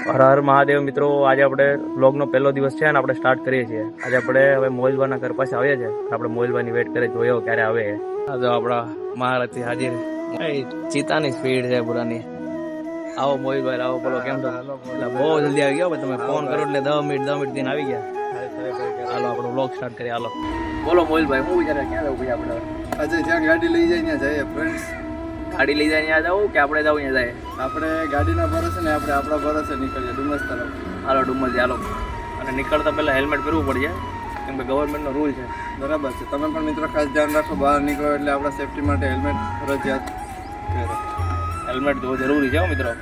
હર હર મહાદેવ મિત્રો આજે આપણે બ્લોગનો પહેલો દિવસ છે અને આપણે સ્ટાર્ટ કરીએ છીએ. આજે આપણે હવે મોહિલબાના ઘર પાસે આવીએ છીએ. આપણે મોહિલબાની વેટ કરી જોયો ક્યારે આવે છે. આ જો આપણા મહારથી હાજર. એ ચિતાની સ્પીડ છે પુરાની. આવો મોહિલભાઈ આવો બોલો કેમ છો? બહુ જલ્દી આવી ગયા તમે ફોન કરો એટલે દસ મિનિટ દસ મિનિટ દિન આવી ગયા. હાલો આપણો બ્લોગ સ્ટાર્ટ કરીએ હાલો. બોલો મોહિલભાઈ હું વિચારે ક્યાં જવું પછી આપણે? આજે જ્યાં ગાડી લઈ જાય ત્યાં જઈએ ફ્રેન્ડ્સ ગાડી લઈ જાય ત્યાં જવું કે આપણે જવું ત્યાં જાય? આપણે ગાડીના ભરોસે ને આપણે આપણા ભરોસે નીકળીએ ડુમસ તરફ. હાલો ડુમસ હાલો. અને નીકળતા પહેલાં હેલ્મેટ પહેરવું પડશે કેમ કે ગવર્મેન્ટનો રૂલ છે. બરાબર છે. તમે પણ મિત્રો ખાસ ધ્યાન રાખો બહાર નીકળો એટલે આપણા સેફટી માટે હેલ્મેટ ફરજિયાત પહેરો. હેલ્મેટ જોવું જરૂરી છે મિત્રો.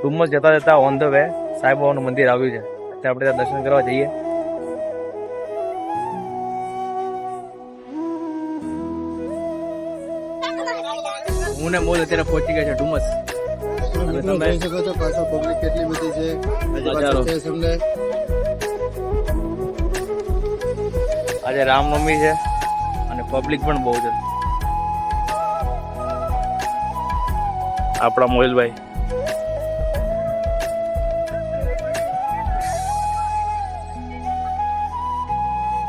ડુમ્મસ જતા જતા ઓન ધ વે સાંઈ બાબાનું મંદિર આવ્યું છે. અત્યારે આપણે ત્યાં દર્શન કરવા જઈએ. હું ને મોજ અત્યારે પહોંચી ગયા છે ડુમસ તમે- જોઈ શકો છો પાછળ પબ્લિક કેટલી બધી. છે. તમને આજે રામનવમી છે અને પબ્લિક પણ બહુ છે. આપણા મોહિલભાઈ.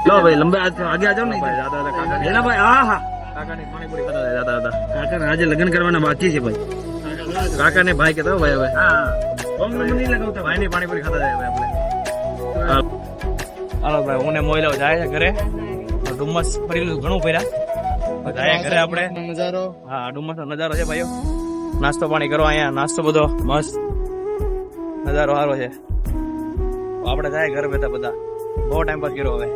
લો ભાઈ લંબે આગે આ જાઓ ને ભાઈ દાદા કાકા ભાઈ હા હા. કાકાની પાણીપુરી ખાતા દાદા દાદા. કાકા આજે લગ્ન કરવાના બાકી છે ભાઈ. કાકાને ભાઈ કહેતા ભાઈ હવે. હા. ઓમ નંબર નહીં લગાવતા. ભાઈ ભાઈની પાણીપુરી ખાતા જાય ભાઈ આપણે. હાલો. ભાઈ હું ને મોહિલાઓ જાય છે ઘરે. ડુમ્મસ ફરી લીધું ઘણું ફર્યા જાય ઘરે આપણે. નજારો. હા ડુમ્મસ નજારો છે ભાઈઓ. નાસ્તો પાણી કરો અહીંયા નાસ્તો બધો. મસ્ત. નજારો સારો છે. આપણે જાય ઘરે બેઠા બધા. બહુ ટાઈમ પાસ કર્યો હવે.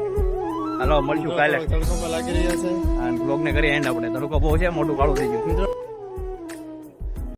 હાલો મળશું કાલે. લાગી રહ્યા છે. બ્લોગ ને કરી એન્ડ આપણે. તડકો બહુ છે મોટું કાળું થઈ ગયું.